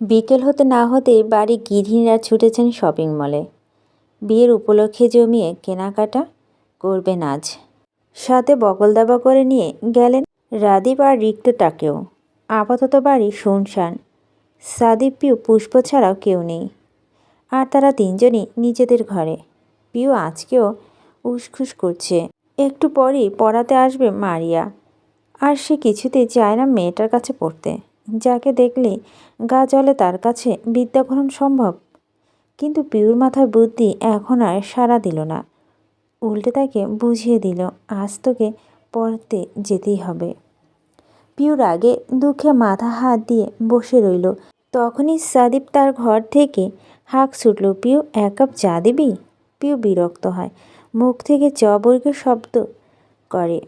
বিকেল হতে না হতেই বাড়ি গৃহিণীরা ছুটেছেন শপিং মলে। বিয়ের উপলক্ষে জমিয়ে কেনাকাটা করবেন আজ। সাথে বকল দাবা করে নিয়ে গেলেন রাদীপ আর রিক্তটাকেও আপাতত বাড়ি শুনশান। সাদীপ, পিউ, পুষ্প ছাড়াও কেউ নেই। আর তারা তিনজনই নিজেদের ঘরে। পিউ আজকেও উসখুস করছে। একটু পরেই পড়াতে আসবে মারিয়া। আর সে কিছুতেই চায় না মেয়েটার কাছে পড়তে। যাকে দেখলে গা জলে তার কাছে বিদ্যা গ্রহণ সম্ভব। কিন্তু পিউর মাথার বুদ্ধি এখন আর সাড়া দিল না। উল্টে তাকে বুঝিয়ে দিল, আজ তোকে পড়তে যেতেই হবে। পিউর আগে দুঃখে মাথা হাত দিয়ে বসে রইল। তখনই সাদীপ তার ঘর থেকে হাঁক ছুটল, পিউ, এক কাপ চা দিবি? পিউ বিরক্ত হয়, মুখ থেকে চ বর্গের শব্দ করে।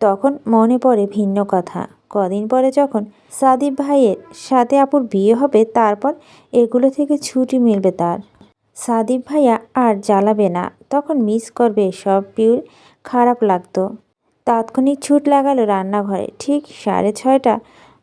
তখন মনে পড়ে ভিন্ন কথা। কদিন পরে যখন সাদীপ ভাইয়ের সাথে আপুর বিয়ে হবে, তারপর এগুলো থেকে ছুটি মিলবে তার। সাদীপ ভাইয়া আর জ্বালাবে না। তখন মিস করবে সব পিউর খারাপ লাগতো। তাৎক্ষণিক ছুট লাগালো রান্নাঘরে। ঠিক সাড়ে ছয়টা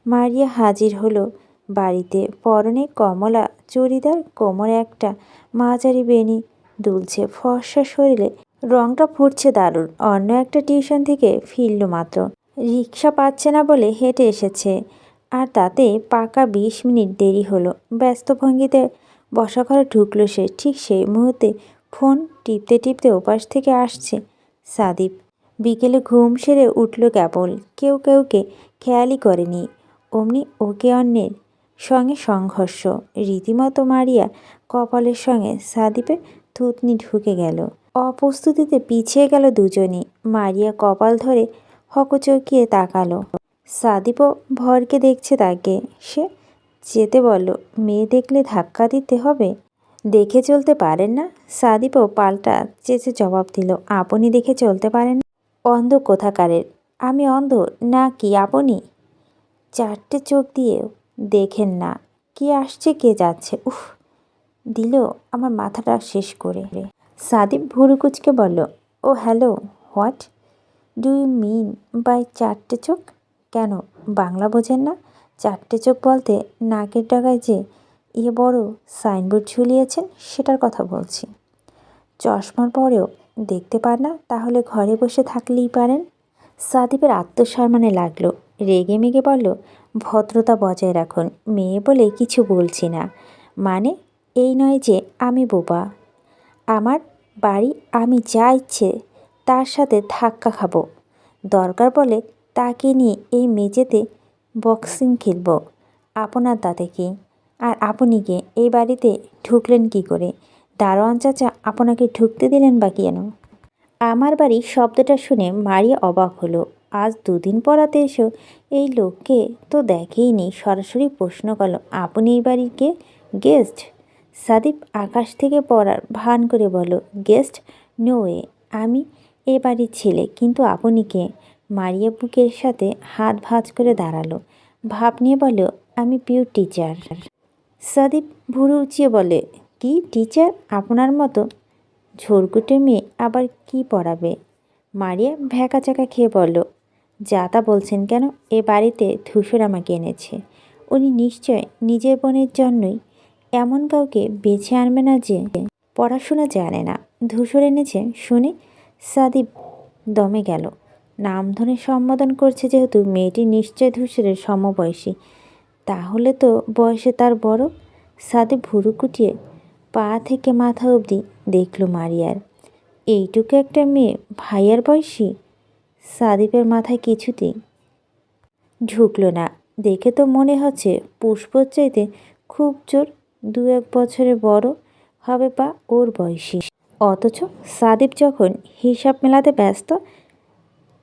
মারিয়া হাজির হলো বাড়িতে। পরনে কমলা, চুড়িদার, কোমরে একটা মাঝারি বেনি দুলছে। ফর্সা শরীরে রংটা ফুটছে দারুণ। অন্য একটা টিউশন থেকে ফিরল মাত্র। রিক্সা পাচ্ছে না বলে হেঁটে এসেছে। আর তাতে পাকা বিশ মিনিট দেরি হলো। ব্যস্ত ভঙ্গিতে বসা ঘরে ঢুকলো সে। ঠিক সেই মুহূর্তে ফোন টিপতে টিপতে ওপাশ থেকে আসছে সাদীপ বিকেলে ঘুম সেরে উঠল কেবল। কেউ কেউকে খেয়ালই করেনি। অমনি ওকে অন্যের সঙ্গে সংঘর্ষ। রীতিমতো মারিয়া কপালের সঙ্গে সাদীপের থুতনি ঢুকে গেল। অপ্রস্তুতিতে পিছিয়ে গেল দুজনই। মারিয়া কপাল ধরে হকচকিয়ে তাকালো। সাদীপও ভরকে দেখছে তাকে। সে যেতে বলল, মেয়ে দেখলে ধাক্কা দিতে হবে? দেখে চলতে পারেন না? সাদীপও পাল্টা চেঁচে জবাব দিল, আপনি দেখে চলতে পারেন অন্ধ কোথাকারের? আমি অন্ধ না কি আপনি? চারটে চোখ দিয়েও দেখেন না, কে আসছে, কে যাচ্ছে, উফ, দিল আমার মাথাটা শেষ করে। সাদীপ ভুরুকুচকে বলল, ও, hello, what? Do you mean by চারটে চোখ? কেন? বাংলা বোঝেন না। চারটে চোখ বলতে নাকের ডাগায় যে এ বড় সাইনবোর্ড ঝুলিয়েছেন, সেটার কথা বলছি। চশমার পরেও দেখতে পার না, তাহলে ঘরে বসে থাকলেই পারেন। সাদীপের আত্মসম্মানে লাগল। রেগে মেগে বলল, ভদ্রতা বজায় রাখুন, মেয়ে বলে কিছু বলছি না। মানে এই নয় যে আমি বোবা। আমার বাড়ি আমি যা ইচ্ছে তার সাথে ধাক্কা খাব। দরকার বলে তাকে নিয়ে এই মেঝেতে বক্সিং খেলব। আপনার তাতে কি? আর আপনি কে এই বাড়িতে ঢুকলেন কি করে? দারোয়ান চাচা আপনাকে ঢুকতে দিলেন বা কেন? আমার বাড়ি শব্দটা শুনে মারিয়া অবাক হলো। আজ দুদিন পরাতে এসো, এই লোককে তো দেখেইনি। সরাসরি প্রশ্ন করল, আপনি এই বাড়ির কে? গেস্ট? সাদীপ আকাশ থেকে পড়ার ভান করে বলো গেস্ট? নো এ আমি এ বাড়ির ছেলে। কিন্তু আপনিকে মারিয়া বুকের সাথে হাত ভাঁজ করে দাঁড়াল। ভাব নিয়ে বলো আমি পিওর টিচার। সাদীপ ভুরু উঁচিয়ে বলে কি টিচার? আপনার মতো ঝোরকুটে মেয়ে আবার কি পড়াবে? মারিয়া ভ্যাকাচাকা খেয়ে বলল, যা তা বলছেন কেন? এ বাড়িতে ধূসর আমাকে এনেছে। উনি নিশ্চয় নিজের বোনের জন্যই এমন কাউকে বেছে আনবে না যে পড়াশোনা জানে না। ধূসর এনেছে শুনে সাদীপ দমে গেল। নাম ধরে সম্বোধন করছে যেহেতু মেয়েটি নিশ্চয় ধূসরের সমবয়সী, তাহলে তো বয়সে তার বড়? সাদীপ ভুরু কুটিয়ে পা থেকে মাথা অবধি দেখল মারিয়ার। এইটুকু একটা মেয়ে ভাইয়ার বয়সী? সাদীপের মাথায় কিছুতেই ঢুকলো না। দেখে তো মনে হচ্ছে পুষ্পর চাইতে খুব জোর দু এক বছরে বড় হবে বা ওর বয়সী। অথচ সাদীপ যখন হিসাব মেলাতে ব্যস্ত,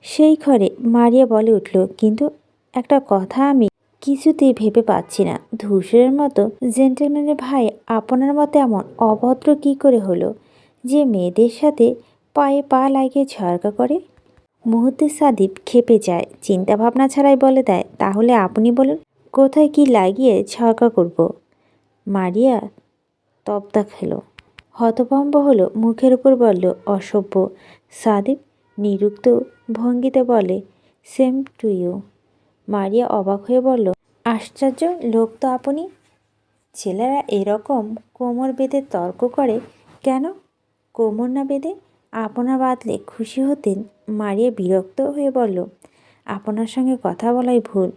সেই ঘরে মারিয়া বলে উঠল, কিন্তু একটা কথা আমি কিছুতেই ভেবে পাচ্ছি না। ধূসরের মতো জেন্টেলম্যানের ভাই আপনার মতো এমন অভদ্র কী করে হলো যে মেয়েদের সাথে পায়ে পা লাগিয়ে ঝরকা করে? মুহূর্তে সাদীপ খেপে যায় চিন্তা ভাবনা ছাড়াই বলে দেয়, তাহলে আপনি বলুন, কোথায় কি লাগিয়ে ঝরকা করব। মারিয়া তপ্তা খেলো। হতভম্ব হলো মুখের উপর বলল, অসভ্য। সাদীপ নিরুক্ত ভঙ্গিতে বলে, সেম টু ইউ। মারিয়া অবাক হয়ে বলল, আশ্চর্য, লোক তো আপনি? ছেলেরা এরকম কোমর বেঁধে তর্ক করে কেন? কোমর না বেঁধে আপনা বাঁধলে খুশি হতেন? মারিয়া বিরক্ত হয়ে বলল, আপনার সঙ্গে কথা বলাই ভুল।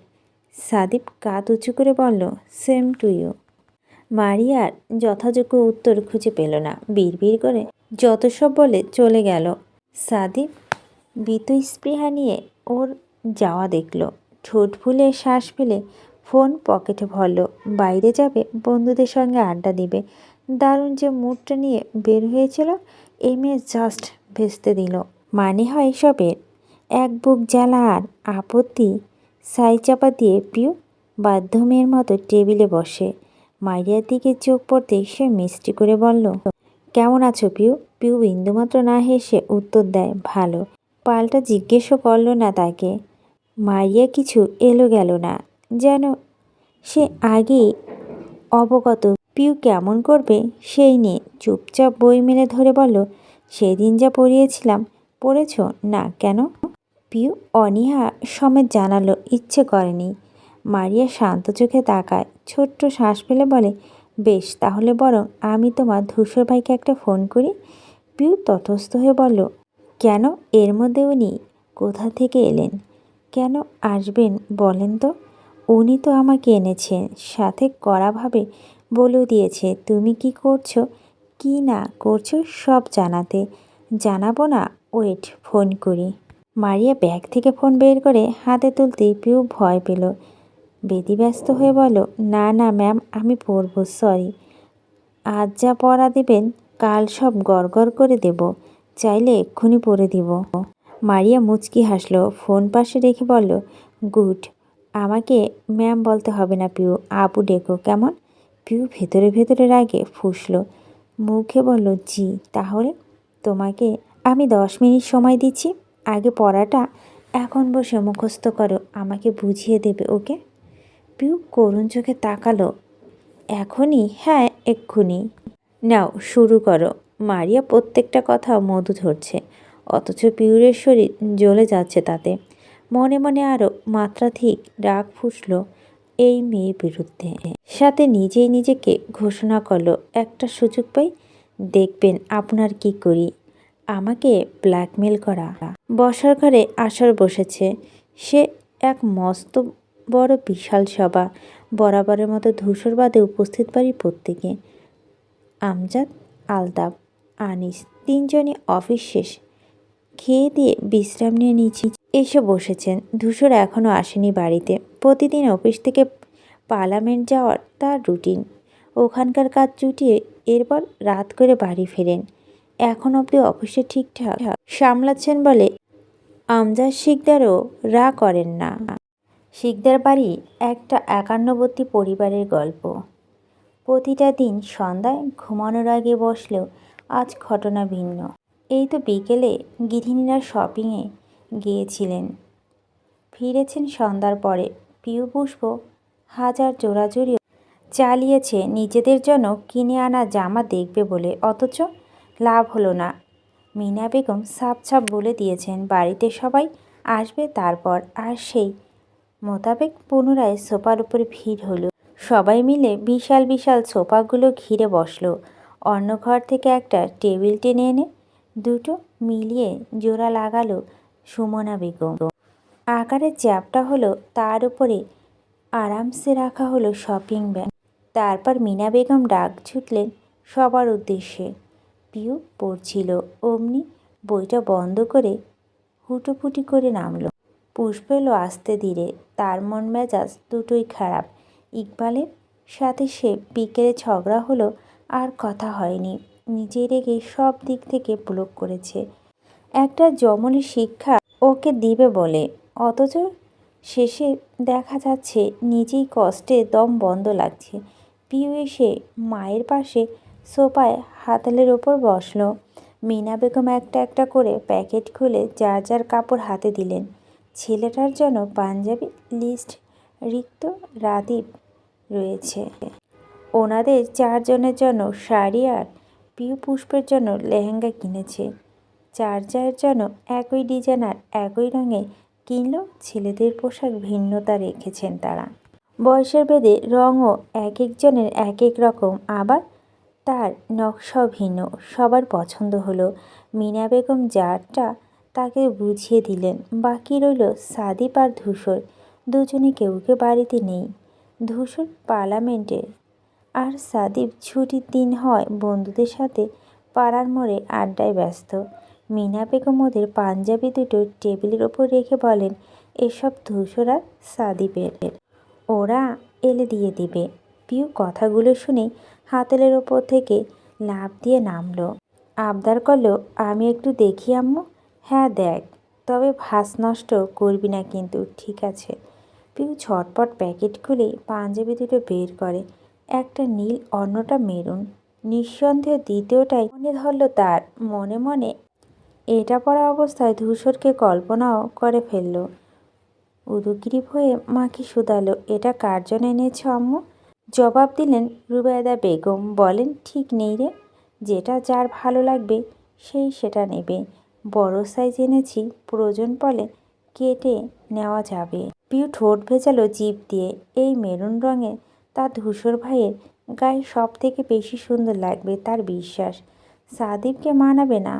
সাদীপ কাত উঁচু করে বলল, সেম টু ইউ। মারিয়ার যথাযোগ্য উত্তর খুঁজে পেল না। বিড়বিড় করে যত সব বলে চলে গেল। সাদীপ স্পৃহা নিয়ে ওর যাওয়া দেখল। ঠোঁট ফুলে শ্বাস ফেলে ফোন পকেটে ভরল। বাইরে যাবে, বন্ধুদের সঙ্গে আড্ডা দিবে। দারুণ যে মুডটা নিয়ে বের হয়েছিল এই মেয়ে জাস্ট ভেস্তে দিল। মানে হয় এসবের? এক বুক জ্বালা আর আপত্তি সাই চাপা দিয়ে পিউ বাধ্য মেয়ের মতো টেবিলে বসে। মাইরিয়ার দিকে চোখ পড়তে সে মিষ্টি করে বলল, কেমন আছো পিউ? পিউ বিন্দুমাত্র না হেসে উত্তর দেয়, ভালো। পাল্টা জিজ্ঞেসও করল না তাকে। মারিয়া কিছু এলো গেল না, যেন সে আগে অবগত। পিউ কেমন করবে সেই নিয়ে চুপচাপ বই মেলে ধরে বলল, সেদিন যা পড়িয়েছিলাম, পড়েছ? না, কেন? পিউ অনীহা সমেত জানালো, ইচ্ছে করেনি। মারিয়া শান্ত চোখে তাকায়। ছোট্ট শ্বাস ফেলে বলে, বেশ, তাহলে বরং আমি তোমার ধূসর ভাইকে একটা ফোন করি। পিউ তটস্থ হয়ে বলল, কেন? এর মধ্যে উনি কোথা থেকে এলেন? কেন আসবেন বলেন তো? উনি তো আমাকে এনেছেন, সাথে কড়াভাবে বলেও দিয়েছে। তুমি কি করছ? কি না করছ সব জানাতে। জানাব না, ওয়েট, ফোন করি। মারিয়া ব্যাগ থেকে ফোন বের করে হাতে তুলতেই পিউ ভয় পেল। ব্যতিব্যস্ত হয়ে বলো না না, ম্যাম, আমি পড়ব, সরি। আজ যা পড়া দেবেন, কাল সব গড়গড় করে দেব। চাইলে এক্ষুনি পড়ে দিব। মারিয়া মুচকি হাসলো, ফোন পাশে রেখে বলল, গুড, আমাকে ম্যাম বলতে হবে না, পিউ, আপু ডেকো, কেমন? পিউ ভেতরে ভেতরে রাগে ফুসলো, মুখে বলল, জি, তাহলে তোমাকে আমি দশ মিনিট সময় দিচ্ছি। আগে পড়াটা এখন বসে মুখস্থ করো, আমাকে বুঝিয়ে দেবে, ওকে? পিউ করুণ চোখে তাকালো। এখনই? হ্যাঁ এক্ষুনি নাও, শুরু করো। মারিয়া প্রত্যেকটা কথা মধু ধরছে, অথচ পিউরের শরীর জ্বলে যাচ্ছে তাতে। মনে মনে আরও মাত্রাধিক রাগ ফুসলো এই মেয়ের বিরুদ্ধে। সাথে নিজেই নিজেকে ঘোষণা করল, একটা সুযোগ পাই, দেখবেন আপনার কি করি। আমাকে ব্ল্যাকমেল করা। বসার ঘরে আসর বসেছে। সে এক মস্ত বড় বিশাল সভা। বরাবরের মতো ধূসর বাদে উপস্থিত বাড়ি প্রত্যেকে। আমজাদ আলতাব আনিস তিনজনই অফিস শেষ। খেয়ে দিয়ে বিশ্রাম নিয়ে নিয়েছি এসে বসেছেন। ধূসর এখনও আসেনি বাড়িতে। প্রতিদিন অফিস থেকে পার্লামেন্ট যাওয়ার তার রুটিন। ওখানকার কাজ চুটিয়ে এরপর রাত করে বাড়ি ফেরেন। এখন অবধি অফিসে ঠিকঠাক সামলাচ্ছেন বলে আমজাদ শিকদারও রা করেন না। শিকদার বাড়ি একটা একান্নবর্তী পরিবারের গল্প। প্রতিটা দিন সন্ধ্যায় ঘুমানোর আগে বসলেও আজ ঘটনা ভিন্ন। এই তো বিকেলে গৃহিণীরা শপিংয়ে গিয়েছিলেন। ফিরেছেন সন্ধ্যার পরে। পিউ পুষ্প হাজার জোড়াজুড়ি চালিয়েছে নিজেদের জন্য কিনে আনা জামা দেখবে বলে। অথচ লাভ হলো না। মিনা বেগম সাপ বলে দিয়েছেন, বাড়িতে সবাই আসবে তারপর আর সেই মোতাবেক পুনরায় সোফার উপরে ভিড় হলো। সবাই মিলে বিশাল বিশাল সোফাগুলো ঘিরে বসল। অন্য ঘর থেকে একটা টেবিল টেনে এনে দুটো মিলিয়ে জোড়া লাগালো সুমনা বেগম। আকারের চ্যাপটা হলো তার উপরে আরামসে রাখা হলো শপিং ব্যাগ। তারপর মিনা বেগম ডাক ছুটলেন সবার উদ্দেশ্যে। পিউ পড়ছিল। অমনি বইটা বন্ধ করে হুটোপুটি করে নামলো। পুষ্প এলো আসতে ধীরে। তার মন মেজাজ দুটোই খারাপ। ইকবালের সাথে সে বিকেলে ঝগড়া হলো আর কথা হয়নি। নিজে রেগে সব দিক থেকে ব্লক করেছে। একটা জমনি শিক্ষা ওকে দিবে বলে। অথচ শেষে দেখা যাচ্ছে নিজেই কষ্টে দম বন্ধ লাগছে। পিউ এসে মায়ের পাশে সোফায় হাতালের ওপর বসল। মিনা বেগম একটা একটা করে প্যাকেট খুলে যার যার কাপড় হাতে দিলেন। ছেলেটার জন্য পাঞ্জাবি লিস্ট রিক্ত রাদীপ রয়েছে। ওনাদের চারজনের জন্য শাড়ি আর পিউ পুষ্পের জন্য লেহেঙ্গা কিনেছে। চার চার জন্য একই ডিজাইন আর একই রঙে কিনলেও ছেলেদের পোশাক ভিন্নতা রেখেছেন তারা। বয়সের ভেদে রঙও এক একজনের এক এক রকম, আবার তার নকশাও ভিন্ন। সবার পছন্দ হলো। মিনা বেগম যারটা তাকে বুঝিয়ে দিলেন, বাকি রইল সাদিপ আর ধূসর। দুজনে কেউ কেউ বাড়িতে নেই। ধূসর পার্লামেন্টে। আর সাদিপ ছুটির দিন হয় বন্ধুদের সাথে পাড়ার মোড়ে আড্ডায় ব্যস্ত। মিনা বেগম ওদের পাঞ্জাবি দুটো টেবিলের ওপর রেখে বলেন, এসব ধূসর আর সাদিপের ওরা এলে দিয়ে দিবে। পিউ কথাগুলো শুনে হাতেলের ওপর থেকে লাফ দিয়ে নামলো। আবদার করল, আমি একটু দেখি, আম্মু। হ্যাঁ দেখ, তবে ভাস নষ্ট করবি না কিন্তু, ঠিক আছে। পিউ ছটপট প্যাকেট খুলে পাঞ্জাবি দুটো বের করে, একটা নীল, অন্যটা মেরুন। নিঃসন্দেহে দ্বিতীয়টাই মনে ধরল তার, মনে মনে এটা পড়া অবস্থায় ধূসরকে কল্পনাও করে ফেলল। উদুগ্রীব হয়ে মাকে শুধালো, এটা কার জন্য এনেছ আম্মু? জবাব দিলেন রুবায়দা বেগম, বলেন, ঠিক নেই রে। যেটা যার ভালো লাগবে, সেই সেটা নেবে। বড় সাইজ এনেছি, প্রয়োজন পড়লে কেটে নেওয়া যাবে। পিউ ঠোঁট ভেজালো জিভ দিয়ে এই মেরুন রঙে তার ধূসর ভাইয়ের গায়ে সব থেকে বেশি সুন্দর লাগবে তার বিশ্বাস। সাদিবকে মানাবে না,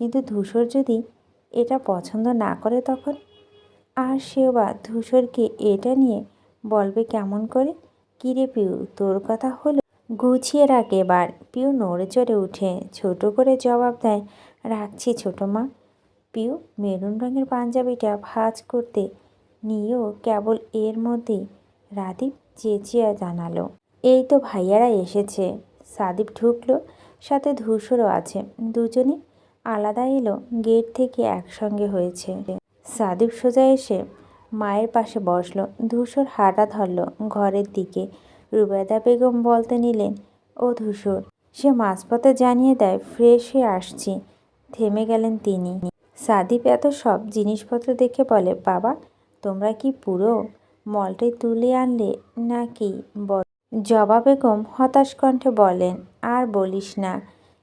কিন্তু ধূসর যদি এটা পছন্দ না করে তখন? আর সেও বা ধূসরকে এটা নিয়ে বলবে কেমন করে? কিরে পিউ, তোর কথা হলো? গুছিয়ে রাখ এবার। পিউ নড়ে চড়ে উঠে ছোট করে জবাব দেয় রাখছি ছোটো মা। পিউ মেরুন রঙের পাঞ্জাবিটা ভাঁজ করতে নিয়েও কেবল এর মধ্যেই রাদীপ চেঁচিয়া জানালো, এই তো ভাইয়ারা এসেছে। সাদীপ ঢুকলো, সাথে ধূসরও আছে। দুজনে আলাদা এলো, গেট থেকে একসঙ্গে হয়েছে। সাদীপ সোজা এসে মায়ের পাশে বসল। ধূসর হাঁটা ধরলো ঘরের দিকে। রুবেদা বেগম বলতে নিলেন, ও ধূসর, সে মাঝপথে জানিয়ে দেয়, ফ্রেশ হয়ে আসছি। থেমে গেলেন তিনি। সাদীপ এত সব জিনিসপত্র দেখে বলে, বাবা, তোমরা কি পুরো মলটাই তুলে আনলে নাকি? জবা বেগম হতাশ কণ্ঠে বলেন, আর বলিস না,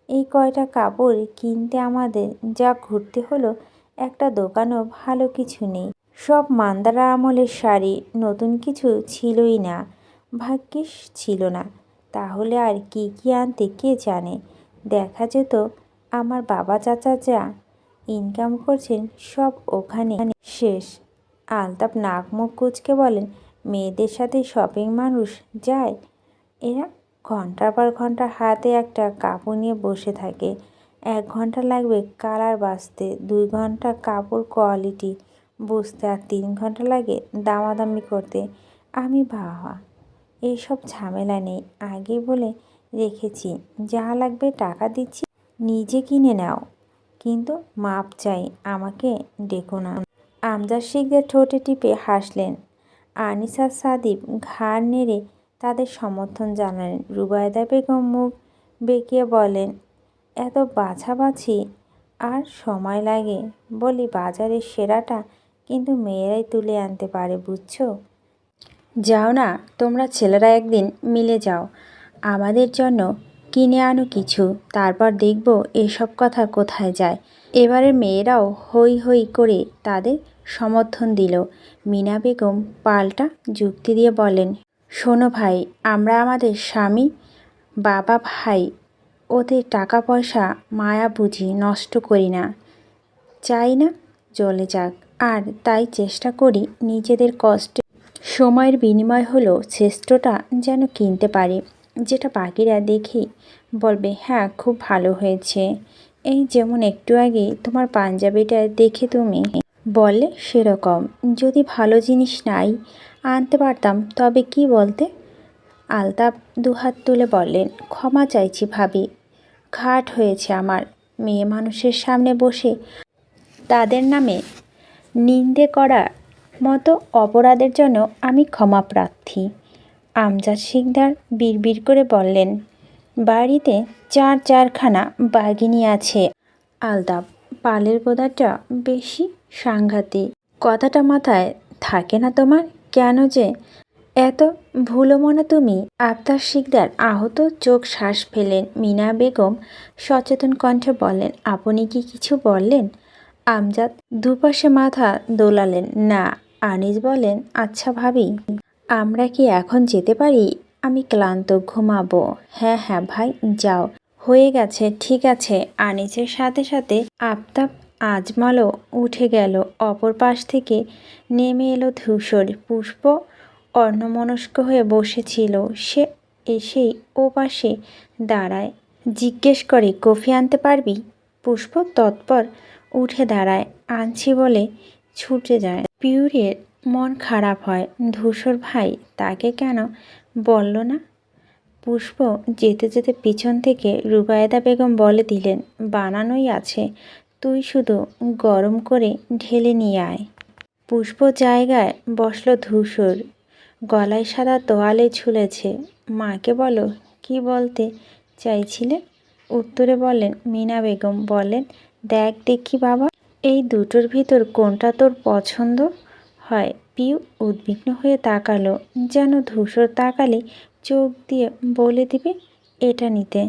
এই কয়টা কাপড় কিনতে আমাদের যা ঘুরতে হলো, একটা দোকানও ভালো কিছু নেই। সব মান্দারা আমলের শাড়ি, নতুন কিছু ছিলই না, ভাগ্যিস ছিল না। তাহলে আর কি কি আনতে কে জানে? দেখা যেত আমার বাবা চাচা যা ইনকাম করছেন সব ওখানে। শেষ। আলতাপ নাক মুখ কুচকে বলেন, মেয়েদের সাথে শপিং মানুষ যায়? এরা ঘণ্টার পর ঘণ্টা হাতে একটা কাপড় নিয়ে বসে থাকে। এক ঘণ্টা লাগবে কালার বাঁচতে, দুই ঘণ্টা কাপড় কোয়ালিটি বুঝতে আর তিন ঘণ্টা লাগে দামাদামি করতে। আমি বাবা এইসব ঝামেলা নেই। আগে বলে রেখেছি, যা লাগবে টাকা দিচ্ছি। নিজে কিনে নাও। কিন্তু মাপ চাই, আমাকে ডেকো না। আমজাদ শিখদের ঠোঁটে টিপে হাসলেন। আনিসা সাদিব ঘাড় নেড়ে তাদের সমর্থন জানালেন। রুবায়দা বেগম মুখ বেঁকিয়ে বলেন, এত বাছাবাছি আর সময় লাগে। বলি বাজারের সেরাটা কিন্তু মেয়েরাই তুলে আনতে পারে, বুঝছ? যাও না, তোমরা ছেলেরা একদিন মিলে যাও। আমাদের জন্য কিনে আনো কিছু, তারপর দেখব এসব কথা কোথায় যায়। এবারে মেয়েরাও হই হই করে তাদের সমর্থন দিল। মিনা বেগম পাল্টা যুক্তি দিয়ে বলেন, শোনো ভাই, আমরা আমাদের স্বামী, বাবা ভাই, ওদের টাকা পয়সা মায়া বুঝি নষ্ট করি না। চাই না চলে যাক, আর তাই চেষ্টা করি নিজেদের কষ্টে সময়ের বিনিময় হলো শ্রেষ্ঠটা যেন কিনতে পারি। যেটা বাকিরা দেখেই বলবে হ্যাঁ খুব ভালো হয়েছে। এই যেমন একটু আগে তোমার পাঞ্জাবিটা দেখে তুমি? বললে সেরকম। যদি ভালো জিনিস নাই, আনতে পারতাম, তবে কি বলতে? আলতাপ দুহাত তুলে বললেন, ক্ষমা চাইছি ভাবি। ঘাট হয়েছে আমার। মেয়ে মানুষের সামনে বসে তাদের নামে নিন্দে করার মতো অপরাধের জন্য আমি ক্ষমা প্রার্থী। আমজাদ শিকদার বিড়বিড় করে বললেন, বাড়িতে চার চারখানা বাগিনী আছে। আলতাপ পালের গোদাটা বেশি সাংঘাতিক। কথাটা মাথায় থাকে না তোমার? কেন যে এত ভুলো মনে তুমি? আফতার শিকদার আহত চোখ শ্বাস ফেলেন। মিনা বেগম সচেতন কণ্ঠে বললেন, আপনি কি কিছু বললেন? আমজাদ দুপাশে মাথা দোলালেন, না। আনিস বলেন আচ্ছা ভাবি। আমরা কি এখন যেতে পারি? আমি ক্লান্ত ঘুমাবো। হ্যাঁ হ্যাঁ ভাই, যাও। হয়ে গেছে, ঠিক আছে। আনিসের সাথে সাথে আফতাব আজমালও উঠে গেল। অপর পাশ থেকে নেমে এলো ধূসর পুষ্প। অন্যমনস্ক হয়ে বসেছিল। সে এসেই ও পাশে দাঁড়ায়। জিজ্ঞেস করে, কফি আনতে পারবি? পুষ্প তৎপর উঠে দাঁড়ায়। আনছি বলে ছুটে যায়। পিউরের মন খারাপ হয়। ধূসর ভাই তাকে কেন বলল না? পুষ্প যেতে যেতে পিছন থেকে রুবায়দা বেগম বলে দিলেন, বানানোই আছে। তুই শুধু গরম করে ঢেলে নিয়ে আয়। পুষ্প জায়গায় বসল ধূসর। গলায় সাদা তোয়ালে ঝুলেছে। মাকে বলো, কি বলতে চাইছিলে? উত্তরে বলেন মিনা বেগম বলেন দেখ দেখি বাবা, এই দুটোর ভিতর কোনটা তোর পছন্দ? হয়। পিউ উদ্বিগ্ন হয়ে তাকালো, যেন ধূসর তাকালে চোখ দিয়ে বলে দিবে, এটা নিতে।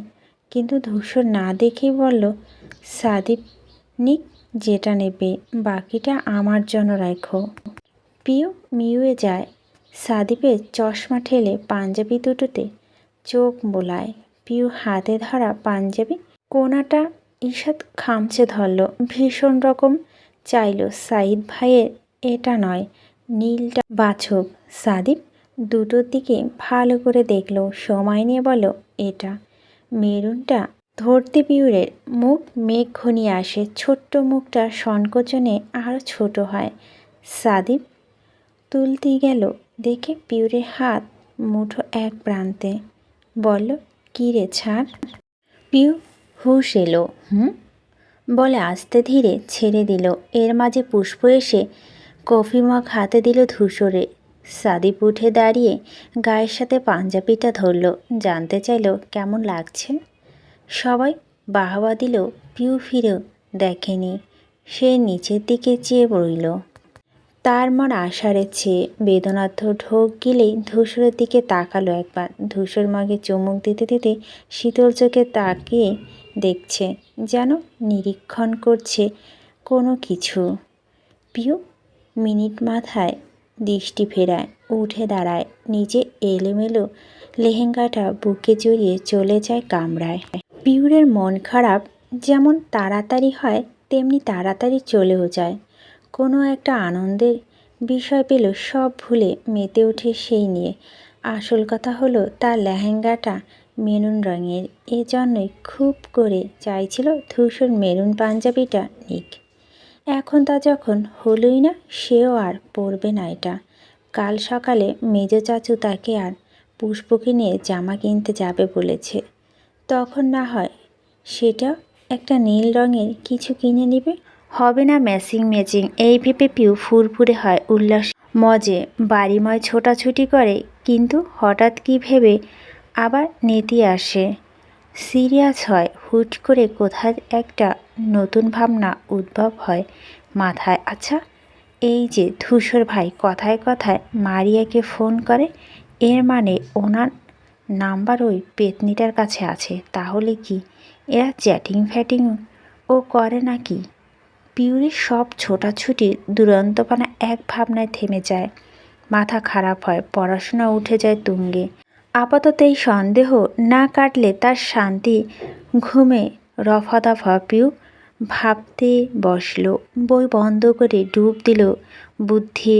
কিন্তু ধূসর না দেখেই বলল সাদীপ নিক, যেটা নেবে, বাকিটা আমার জন্য রাখো। পিউ মিউয়ে যায়। সাদীপের চশমা ঠেলে পাঞ্জাবি দুটোতে চোখ বোলায়। পিউ হাতে ধরা পাঞ্জাবি, কোনাটা ঈষৎ খামচে ধরল, ভীষণ রকম। চাইল সাইদ ভাইয়ের এটা নয়, নীলটা বাছক। সাদীপ দুটোর দিকে ভালো করে দেখল, সময় নিয়ে বলো এটা। মেরুনটা ধরতে পিউরের মুখ মেঘ ঘনিয়ে আসে, ছোট্ট মুখটা সংকোচনে আরও ছোট হয়। সাদীপ তুলতে গেল, দেখে পিউরের হাত মুঠো এক প্রান্তে। বলল, কী রে ছাড়? পিউ হুশ এলো, হুম? বলে আস্তে ধীরে ছেড়ে দিল। এর মাঝে পুষ্প এসে কফি মগ হাতে দিল ধূসরে। সাদীপ উঠে দাঁড়িয়ে গায়ের সাথে পাঞ্জাবিটা ধরল। জানতে চাইল, কেমন লাগছে? সবাই বাহবা দিল, পিউ ফিরেও দেখেনি। সে নিচের দিকে চেয়ে রইল। তার মন আষাঢ়ের চেয়ে বেদনার্থ ঢোক গিলেই ধূসরের দিকে তাকালো একবার। ধূসর মাগে চুমুক দিতে দিতে শীতল চোখে তাকিয়ে দেখছে, যেন নিরীক্ষণ করছে কোনো কিছু। পিউ মিনিট মাথায় দৃষ্টি ফেরায়, উঠে দাঁড়ায়, নিজে এলোমেলো লেহেঙ্গাটা বুকে জড়িয়ে চলে যায় কামরায়। পিউরের মন খারাপ যেমন তাড়াতাড়ি হয়, তেমনি তাড়াতাড়ি চলেও যায়। কোনো একটা আনন্দের বিষয় পেল সব ভুলে মেতে ওঠে সেই নিয়ে। আসল কথা হলো, তার লেহেঙ্গাটা মেরুন রঙের। এজন্যই খুব করে চাইছিল ধূসর মেরুন পাঞ্জাবিটা নিক। এখন তা যখন হলোই না, সেও আর পরবে না এটা। কাল সকালে মেজ চাচু তাকে আর পুষ্পকে নিয়ে জামা কিনতে যাবে বলেছে। তখন না হয় সেটা একটা নীল রঙের কিছু কিনে নেবে। হবে না ম্যাচিং ম্যাচিং, এই ভেবে পিউ ফুরফুরে হয় উল্লাস। মজে, বাড়িময় ছোটাছুটি করে, কিন্তু হঠাৎ কি ভেবে আবার নেতি আসে। সিরিয়াস হয়, হুট করে কোথায় একটা নতুন ভাবনা উদ্ভব হয় মাথায়। আচ্ছা এই যে ধূসর ভাই কথায় কথায় মারিয়াকে ফোন করে, এর মানে ওনার নাম্বার ওই পেতনিটার কাছে আছে, তাহলে কি? এরা চ্যাটিং ফ্যাটিং ও করে নাকি? পিউরির সব ছোটাছুটি দুরন্তপানা এক ভাবনায় থেমে যায়। মাথা খারাপ হয়, পড়াশোনা উঠে যায় তুঙ্গে। আপাতত এই সন্দেহ না কাটলে তার শান্তি ঘুমে রফা পিউ ভাবতে বসল। বই বন্ধ করে ডুব দিল বুদ্ধি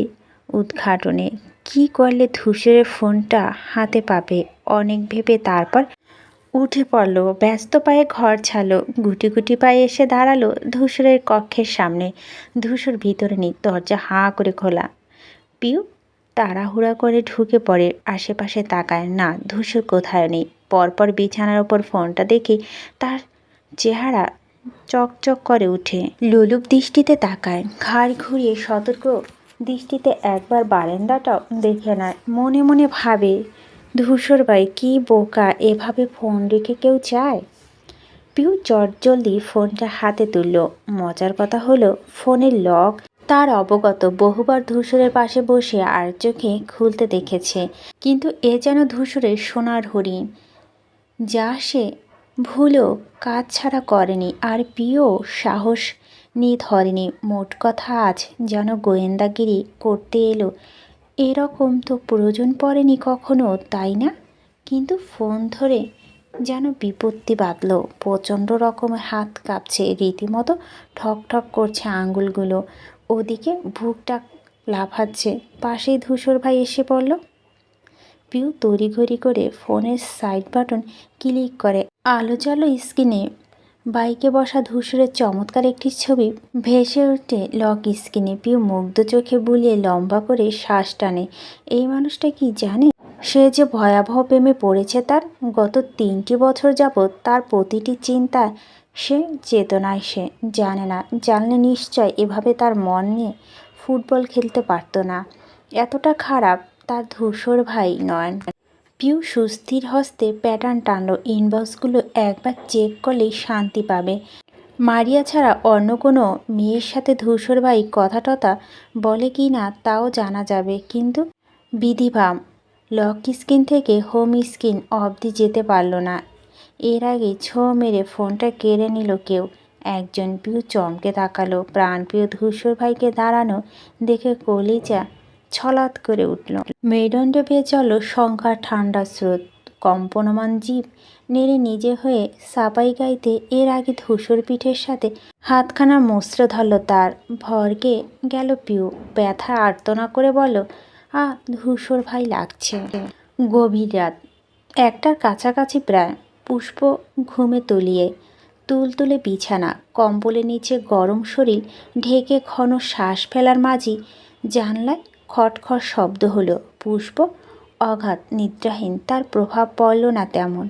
উদ্ঘাটনে। কি করলে ধূসরের ফোনটা হাতে পাবে? অনেক ভেবে তারপর উঠে পড়ল। ব্যস্ত পায়ে ঘর ছাড়লো। গুটি গুটি পায়ে এসে দাঁড়াল ধূসরের কক্ষের সামনে। ধূসর ভিতরে নেই, দরজা হাঁ করে খোলা। পিউ তাড়াহুড়া করে ঢুকে পড়ে, আশেপাশে তাকায়। না, ধূসর কোথায় নেই? পরপর বিছানার ওপর ফোনটা দেখে তার চেহারা চকচক করে উঠে। লোলুপ দৃষ্টিতে তাকায়। ঘাড় ঘুরিয়ে সতর্ক দৃষ্টিতে একবার বারান্দাটাও দেখে নেয়। মনে মনে ভাবে, ধূসর ভাই, কী বোকা, এভাবে ফোন রেখে কেউ চায় পিউ চটজলদি ফোনটা হাতে তুলল। মজার কথা হলো, ফোনের লক তার অবগত। বহুবার ধূসরের পাশে বসে আর চোখে খুলতে দেখেছে। কিন্তু এ যেন ধূসরের সোনার হরিণ। যা সে ভুলেও কাজ ছাড়া করেনি আর পিও সাহস নিয়ে ধরেনি। মোট কথা আজ যেন গোয়েন্দাগিরি করতে এলো। এরকম তো প্রয়োজন পড়েনি কখনো, তাই না? কিন্তু ফোন ধরে যেন বিপত্তি বাঁধলো। প্রচণ্ড রকমের হাত কাঁপছে, রীতিমতো ঠক ঠক করছে আঙুলগুলো। ওদিকে বুকটা লাফাচ্ছে, পাশেই ধূসর ভাই এসে পড়ল। পিউ তড়িঘড়ি করে ফোনের সাইড বাটন ক্লিক করে। আলো জালো স্ক্রিনে বাইকে বসা ধূসরের চমৎকার একটি ছবি। ভেসে ওঠে লক স্ক্রিনে পিউ মুগ্ধ চোখে বুলিয়ে লম্বা করে শ্বাস টানে। এই মানুষটা কি জানে? সে যে ভয়াবহ প্রেমে পড়েছে তার গত তিনটি বছর যাবৎ তার প্রতিটি চিন্তা সে চেতনায় সে জানে না। জানলে নিশ্চয় এভাবে তার মন নিয়ে ফুটবল খেলতে পারতো না। এতটা খারাপ তার ধূসর ভাই নয়ন পিউ সুস্থির হস্তে প্যাটার্ন টানলো। ইনবক্সগুলো একবার চেক করলেই শান্তি পাবে। মারিয়া ছাড়া অন্য কোনো মেয়ের সাথে ধূসর ভাই কথা টথা বলে কি না তাও জানা যাবে। কিন্তু বিধিভাম, লক স্ক্রিন থেকে হোম স্ক্রিন অবধি যেতে পারল না। এর আগে ছো মেরে ফোনটা কেড়ে নিল কেউ। একজন পিউ চমকে তাকালো। প্রাণপ্রিয় ধূসর ভাইকে দাঁড়ানো দেখে কলিজা ছলাৎ করে উঠল। মেরুদণ্ড চল সংখ্যার ঠান্ডা স্রোত। কম্পনমান জীব নেড়ে নিজে হয়ে সাপাই গাইতে এর আগে ধূসর পিঠের সাথে হাতখানা মস্ত্র ধরল তার। ভরকে গেল পিউ। ব্যথা আর্তনা করে বলল আ ধূসর ভাই লাগছে। গভীর রাত। একটার কাছাকাছি প্রায়। পুষ্প ঘুমে তলিয়ে তুলতুলে বিছানা। কম্বলের নিচে গরম শরীর ঢেকে ঘন শ্বাস ফেলার মাঝি জানলায় খটখট শব্দ হলো, পুষ্প অগাধ নিদ্রাহীন, তার প্রভাব পড়ল না তেমন।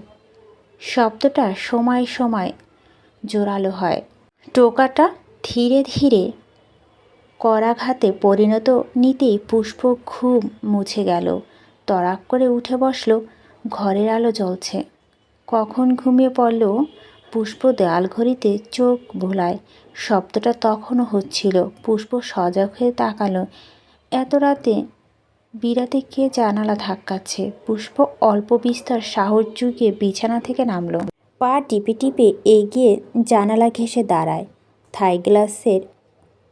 শব্দটা সময় সময় জোরালো হয়। টোকাটা ধীরে ধীরে করাঘাতে পরিণত নিতেই পুষ্প ঘুম মুছে গেল। তড়াক করে উঠে বসল, ঘরের আলো জ্বলছে। কখন ঘুমিয়ে পড়ল? পুষ্প দেয়াল ঘড়িতে চোখ ভোলায় শব্দটা তখনও হচ্ছিল। পুষ্প সজাগ হয়ে তাকালো এত রাতে বিরাতে কে জানালা ধাক্কাচ্ছে। পুষ্প অল্প বিস্তর সাহস জুগিয়ে বিছানা থেকে নামলো। পা টিপে টিপে এগিয়ে জানালা ঘেঁষে দাঁড়ায়। থাই গ্লাসের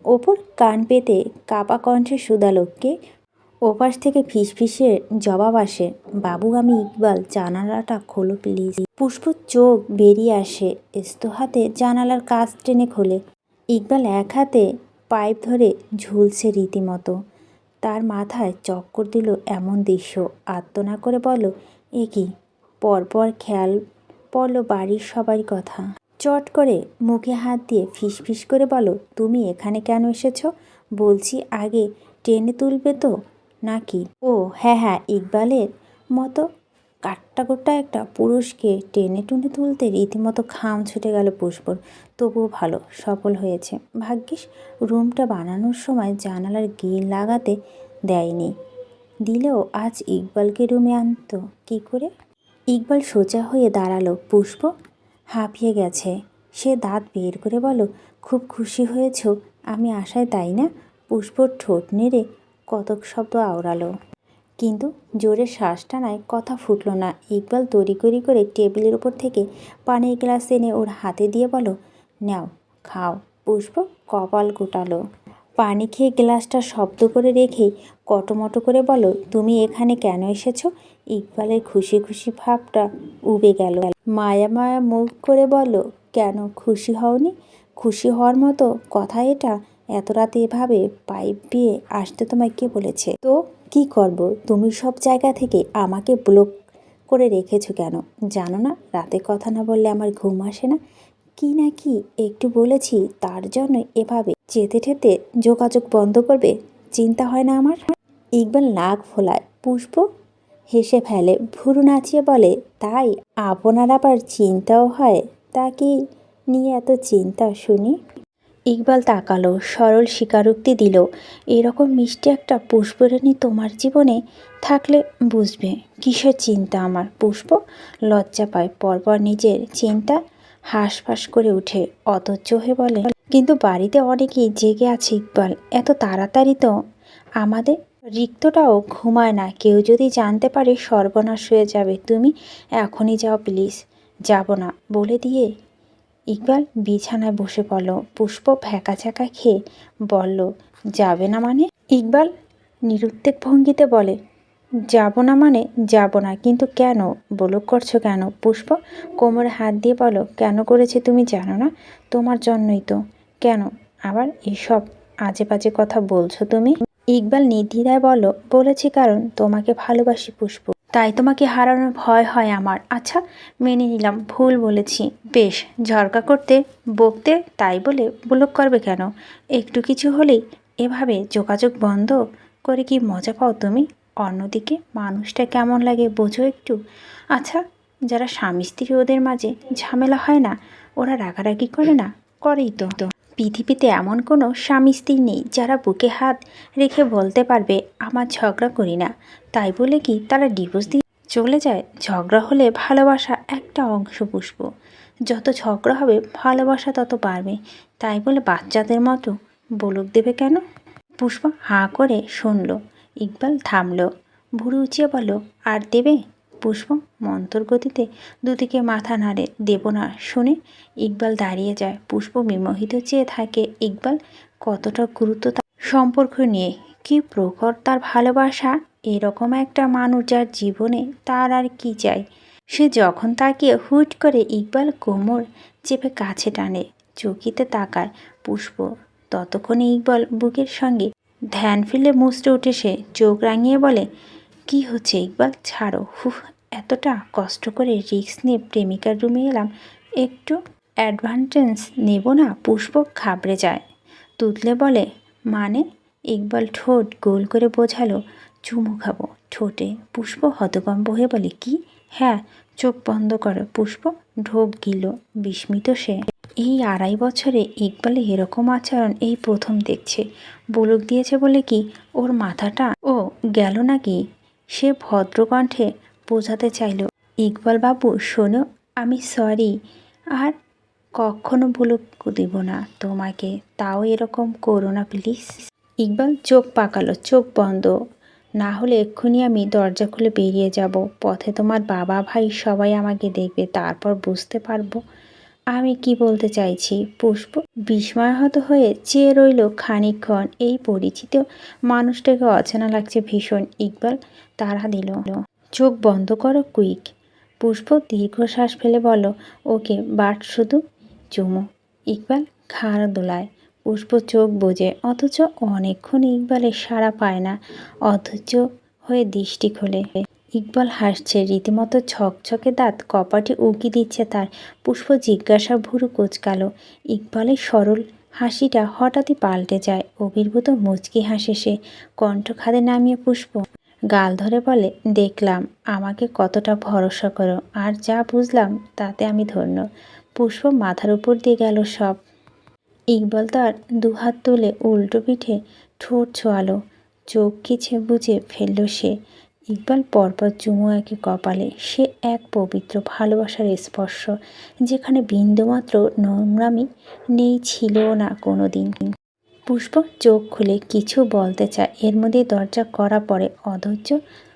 ওপর কান পেতে কাপা কণ্ঠে সুদালোককে ওপাশ থেকে ফিসফিসের জবাব আসে, বাবু, আমি ইকবাল, জানালাটা খোলো প্লিজ। পুষ্প চোখ বেরিয়ে আসে হাতে জানালার কাজ টেনে খোলে। ইকবাল এক হাতে পাইপ ধরে ঝুলছে রীতিমতো। তার মাথায় চক্কর দিল এমন দৃশ্য। আত্মনা করে বলো এ কি? পরপর খেয়াল পড়ল বাড়ির সবার কথা চট করে মুখে হাত দিয়ে ফিসফিস করে বলো তুমি এখানে কেন এসেছ? বলছি, আগে টেনে তুলবে তো? নাকি? ও হ্যাঁ হ্যাঁ ইকবালের মতো কাট্টাগোট্টা একটা পুরুষকে টেনে টুনে তুলতে রীতিমতো খাম ছুটে গেল পুষ্পর। তবুও ভালো, সফল হয়েছে। ভাগ্যিস, রুমটা বানানোর সময় জানালার গিল লাগাতে দেয়নি। দিলেও আজ ইকবালকে রুমে আনতো। কি করে? ইকবাল সোজা হয়ে দাঁড়াল। পুষ্প হাঁপিয়ে গেছে। সে দাঁত বের করে বলো, খুব খুশি হয়েছ, আমি আশায় তাই না? পুষ্পর ঠোঁট নেড়ে কতক শব্দ আওড়ালো। কিন্তু জোরে শ্বাস টানায় কথা ফুটলো না। ইকবাল তৈরি করি করে টেবিলের উপর থেকে পানির গ্লাস এনে ওর হাতে দিয়ে বলো নাও, খাও। পুষ্প কপাল গোটালো পানি খেয়ে গ্লাসটা শব্দ করে রেখেই কটমটো করে বলো তুমি এখানে কেন এসেছ? ইকবালের খুশি খুশি ভাবটা উবে গেল। মায়া মায়া মুখ করে বলো কেন খুশি হওনি? খুশি হওয়ার মতো কথা এটা এত রাতে এভাবে পাইপ দিয়ে আসতে তোমায় কে বলেছে? তো কি করব? তুমি সব জায়গা থেকে আমাকে ব্লক করে রেখেছো কেন? জানো না, রাতে কথা না বললে আমার ঘুম আসে না। কি না কি একটু বলেছি, তার জন্য এভাবে যেতে ঠেতে যোগাযোগ বন্ধ করবে? চিন্তা হয় না আমার? ইকবাল নাক ফোলায়। পুষ্প হেসে ফেলে। ভুরু নাচিয়ে বলে, তাই আপনার আবার চিন্তাও হয়? তা কি নিয়ে এত চিন্তা শুনি? ইকবাল তাকালো, সরল স্বীকারোক্তি দিল, এরকম মিষ্টি একটা পুষ্পরানী তোমার জীবনে থাকলে বুঝবে। কিসের চিন্তা আমার? পুষ্প লজ্জা পায়, পরপর নিজের চিন্তা হাঁসফাঁস করে উঠে অতর্য হয়ে বলে, কিন্তু বাড়িতে অনেকেই জেগে আছে ইকবাল, এত তাড়াতাড়ি তো আমাদের রিক্তটাও ঘুমায় না। কেউ যদি জানতে পারে সর্বনাশ হয়ে যাবে, তুমি এখনই যাও প্লিজ, যাব না। বলে দিয়ে ইকবাল বিছানায় বসে পড়ল। পুষ্প ফ্যাকা ছ্যাঁকা খেয়ে বলল, যাবে না মানে? ইকবাল নিরুদ্বেগ ভঙ্গিতে বলে, যাব না মানে যাব না, কিন্তু কেন? বলক করছ কেন? পুষ্প কোমরে হাত দিয়ে বলো কেন করেছে তুমি জানো না? তোমার জন্যই তো। কেন? আবার এসব আজে বাজে কথা বলছো তুমি? ইকবাল নির্দ্বিধায় বলো বলেছি কারণ তোমাকে ভালোবাসি পুষ্প। তাই তোমাকে হারানোর ভয় হয় আমার। আচ্ছা মেনে নিলাম, ভুল বলেছি। বেশ, ঝরকা করতে, বকতে তাই বলে ব্লক করবে কেন? একটু কিছু হলেই এভাবে যোগাযোগ বন্ধ করে কি মজা পাও তুমি? অন্যদিকে মানুষটা কেমন লাগে বোঝো একটু। আচ্ছা যারা স্বামী স্ত্রী ওদের মাঝে ঝামেলা হয় না, ওরা রাগারাগি করে না? করেই তো। তো পৃথিবীতে এমন কোনো স্বামী স্ত্রী নেই যারা বুকে হাত রেখে বলতে পারবে, আমার ঝগড়া করি না। তাই বলে কি তারা ডিভোর্স দিয়ে চলে যায়? ঝগড়া হলে ভালোবাসা একটা অংশ পুষ্প। যত ঝগড়া হবে, ভালোবাসা তত বাড়বে। তাই বলে বাচ্চাদের মতো, বলুক দেবে কেন? পুষ্প হাঁ করে শুনল। ইকবাল থামলো। ভুরু উঁচিয়ে বলল, আর দেবে? পুষ্প মন্তর গতিতে দুদিকে মাথা নাড়ে দেব না শুনে ইকবাল দাঁড়িয়ে যায়। পুষ্প বিমোহিত চেয়ে থাকে, ইকবাল, কতটা গুরুত্ব সম্পর্ক নিয়ে? কি প্রখর তার ভালোবাসা? এরকম একটা মানুষ যার জীবনে তার আর কি চাই? সে যখন তাকিয়ে হুট করে ইকবাল কোমর চেপে কাছে টানে, চকিতে তাকায়। পুষ্প ততক্ষণে ইকবাল বুকের সঙ্গে ধ্যান ফেলে মুচড়ে উঠে সে চোখ রাঙিয়ে বলে, কি হচ্ছে ইকবাল? ছাড়ো, হুহ এতটা কষ্ট করে রিক্স নিয়ে প্রেমিকার রুমে এলাম, একটু অ্যাডভান্টেজ নেব না, পুষ্প ঘাবড়ে যায়। তুতলে বলে মানে? ইকবাল ঠোঁট গোল করে বোঝালো, চুমু খাব। ঠোঁটে পুষ্প হতকম্প হয়ে বলে, কি? হ্যাঁ চোখ বন্ধ করো। পুষ্প ঢোক গিল বিস্মিত সে। এই আড়াই বছরে ইকবালে এরকম আচরণ এই প্রথম দেখছে। বলুক দিয়েছে বলে কি? ওর মাথাটা ও গেল নাকি? সে ভদ্রকণ্ঠে বোঝাতে চাইল। ইকবাল বাবু, শোনো, আমি সরি আর কখনো বলুক দেব না তোমাকে। তাও এরকম করো না প্লিজ ইকবাল চোখ পাকালো, চোখ বন্ধ। না হলে এক্ষুনি আমি দরজা খুলে বেরিয়ে যাব। পথে তোমার বাবা, ভাই সবাই আমাকে দেখবে, তারপর বুঝতে পারব আমি কি বলতে চাইছি। পুষ্প বিস্ময়হত হয়ে চেয়ে রইল খানিকক্ষণ। এই পরিচিত মানুষটাকে অচেনা লাগছে ভীষণ। ইকবাল তাড়া দিল। চোখ বন্ধ করো কুইক। পুষ্প দীর্ঘশ্বাস ফেলে বলল, ওকে, বাট শুধু চুমু। ইকবাল ঘাড় দোলায়। পুষ্প চোখ বোঝে, অথচ অনেকক্ষণ ইকবালের সাড়া পায় না অথচ হয়ে দৃষ্টি খোলে। ইকবাল হাসছে, রীতিমতো ছকছকে দাঁত কপাটে উকি দিচ্ছে তার। পুষ্প জিজ্ঞাসা, ভুরু কোচকালো। ইকবালের সরল হাসিটা হঠাৎই পাল্টে যায়। অভির্ভূত মুচকি হাসে সে কণ্ঠ খাদে নামিয়ে পুষ্প গাল ধরে বলে, দেখলাম, আমাকে কতটা ভরসা করো, আর যা বুঝলাম তাতে আমি ধন্য। পুষ্প মাথার উপর দিয়ে গেল সব। ইকবল তার দুহাত তুলে উল্টো পিঠে ঠোঁট ছোয়ালো। চোখ কিছে বুঝে ফেলল সে। ইকবাল পরপর চুমু একে কপালে। সে এক পবিত্র ভালোবাসার স্পর্শ, যেখানে বিন্দুমাত্র নোংরামি নেই, ছিলও না কোনো দিন পুষ্প চোখ খুলে কিছু বলতে চায়। এর মধ্যে দরজা করা পরে অধৈর্য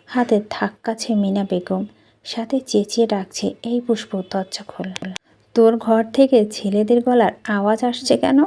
হাতে ধাক্কাছে মিনা বেগম। সাথে চেঁচিয়ে ডাকছে, এই পুষ্প, দরজা খোল। তোর ঘর থেকে ছেলেদের গলার আওয়াজ আসছে কেন?